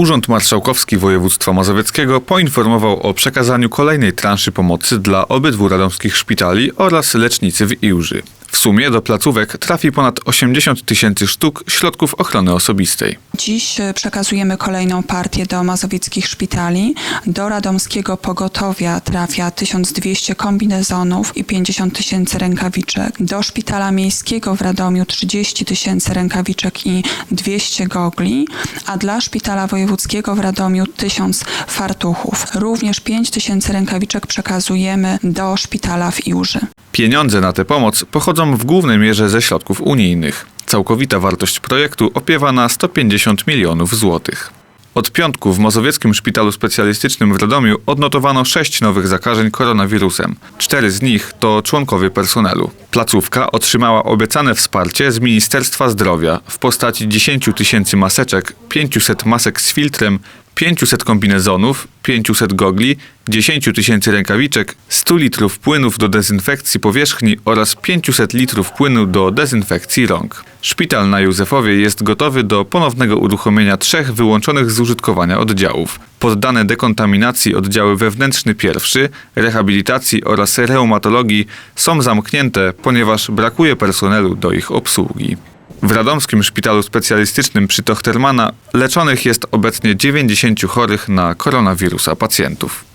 Urząd Marszałkowski Województwa Mazowieckiego poinformował o przekazaniu kolejnej transzy pomocy dla obydwu radomskich szpitali oraz lecznicy w Iłży. W sumie do placówek trafi ponad 80 tysięcy sztuk środków ochrony osobistej. Dziś e, przekazujemy kolejną partię do mazowieckich szpitali. Do radomskiego pogotowia trafia 1200 kombinezonów i 50 tysięcy rękawiczek. Do szpitala miejskiego w Radomiu 30 tysięcy rękawiczek i 200 gogli, a dla szpitala wojewódzkiego w Radomiu 1000 fartuchów. Również 5 tysięcy rękawiczek przekazujemy do szpitala w Iłży. Pieniądze na tę pomoc pochodzą w głównej mierze ze środków unijnych. Całkowita wartość projektu opiewa na 150 milionów złotych. Od piątku w Mazowieckim Szpitalu Specjalistycznym w Radomiu odnotowano sześć nowych zakażeń koronawirusem. Cztery z nich to członkowie personelu. Placówka otrzymała obiecane wsparcie z Ministerstwa Zdrowia w postaci 10 tysięcy maseczek, 500 masek z filtrem, 500 kombinezonów, 500 gogli, 10 tysięcy rękawiczek, 100 litrów płynów do dezynfekcji powierzchni oraz 500 litrów płynu do dezynfekcji rąk. Szpital na Józefowie jest gotowy do ponownego uruchomienia trzech wyłączonych z użytkowania oddziałów. Poddane dekontaminacji oddziały wewnętrzny pierwszy, rehabilitacji oraz reumatologii są zamknięte, ponieważ brakuje personelu do ich obsługi. W Radomskim Szpitalu Specjalistycznym przy Tochtermana leczonych jest obecnie 90 chorych na koronawirusa pacjentów.